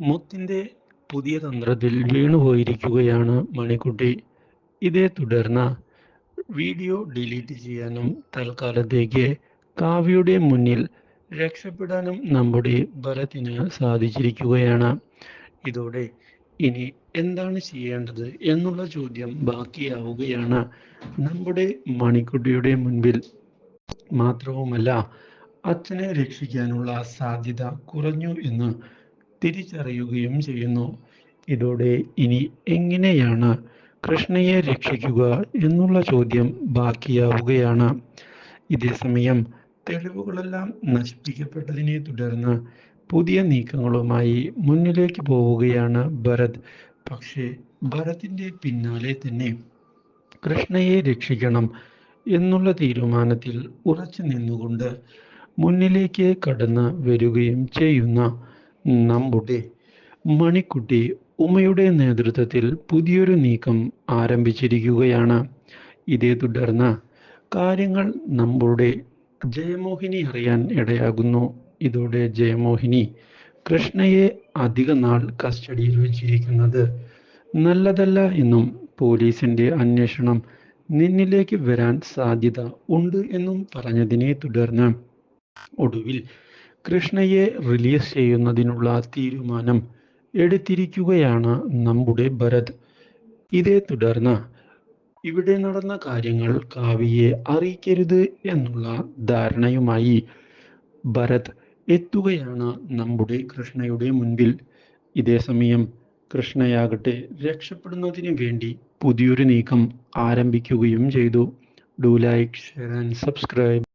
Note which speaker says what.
Speaker 1: മുത്തിന്റെ പുതിയ തന്ത്രത്തിൽ വീണുപോയിരിക്കുകയാണ് മണിക്കുട്ടി. ഇതേ തുടർന്ന് വീഡിയോ ഡിലീറ്റ് ചെയ്യാനും തൽക്കാലത്തേക്ക് കാവ്യയുടെ മുന്നിൽ രക്ഷപ്പെടാനും നമ്മുടെ ഭരത്തിന് സാധിച്ചിരിക്കുകയാണ്. ഇതോടെ ഇനി എന്താണ് ചെയ്യേണ്ടത് എന്നുള്ള ചോദ്യം ബാക്കിയാവുകയാണ് നമ്മുടെ മണിക്കുട്ടിയുടെ മുൻപിൽ. മാത്രവുമല്ല അച്ഛനെ രക്ഷിക്കാനുള്ള സാധ്യത കുറഞ്ഞു എന്ന് തിരിച്ചറിയുകയും ചെയ്യുന്നു. ഇതോടെ ഇനി എങ്ങനെയാണ് കൃഷ്ണയെ രക്ഷിക്കുക എന്നുള്ള ചോദ്യം ബാക്കിയാവുകയാണ്. ഇതേസമയം തെളിവുകളെല്ലാം നശിപ്പിക്കപ്പെട്ടതിനെ തുടർന്ന് പുതിയ നീക്കങ്ങളുമായി മുന്നിലേക്ക് പോവുകയാണ് ഭരത്. പക്ഷേ ഭരതിന്റെ പിന്നാലെ തന്നെ കൃഷ്ണയെ രക്ഷിക്കണം എന്നുള്ള തീരുമാനത്തിൽ ഉറച്ചു നിന്നുകൊണ്ട് മുന്നിലേക്ക് കടന്ന് വരികയും ചെയ്യുന്ന നമ്മുടെ മണിക്കുട്ടി ഉമയുടെ നേതൃത്വത്തിൽ പുതിയൊരു നീക്കം ആരംഭിച്ചിരിക്കുകയാണ്. ഇതേ തുടർന്ന് കാര്യങ്ങൾ നമ്മുടെ ജയമോഹിനി അറിയാൻ ഇടയാകുന്നു. ഇതോടെ ജയമോഹിനി കൃഷ്ണയെ അധിക നാൾ കസ്റ്റഡിയിൽ വെച്ചിരിക്കുന്നത് നല്ലതല്ല എന്നും പോലീസിന്റെ അന്വേഷണം നിന്നിലേക്ക് വരാൻ സാധ്യത ഉണ്ട് എന്നും പറഞ്ഞതിനെ തുടർന്ന് ഒടുവിൽ കൃഷ്ണയെ റിലീസ് ചെയ്യുന്നതിനുള്ള തീരുമാനം എടുത്തിരിക്കുകയാണ് നമ്മുടെ ഭരത്. ഇതേ തുടർന്ന് ഇവിടെ നടന്ന കാര്യങ്ങൾ കാവ്യയെ അറിയിക്കരുത് എന്നുള്ള ധാരണയുമായി ഭരത് എത്തുകയാണ് നമ്മുടെ കൃഷ്ണയുടെ മുൻപിൽ. ഇതേ സമയം കൃഷ്ണയാകട്ടെ രക്ഷപ്പെടുന്നതിന് വേണ്ടി പുതിയൊരു നീക്കം ആരംഭിക്കുകയും ചെയ്തു. Do like share and subscribe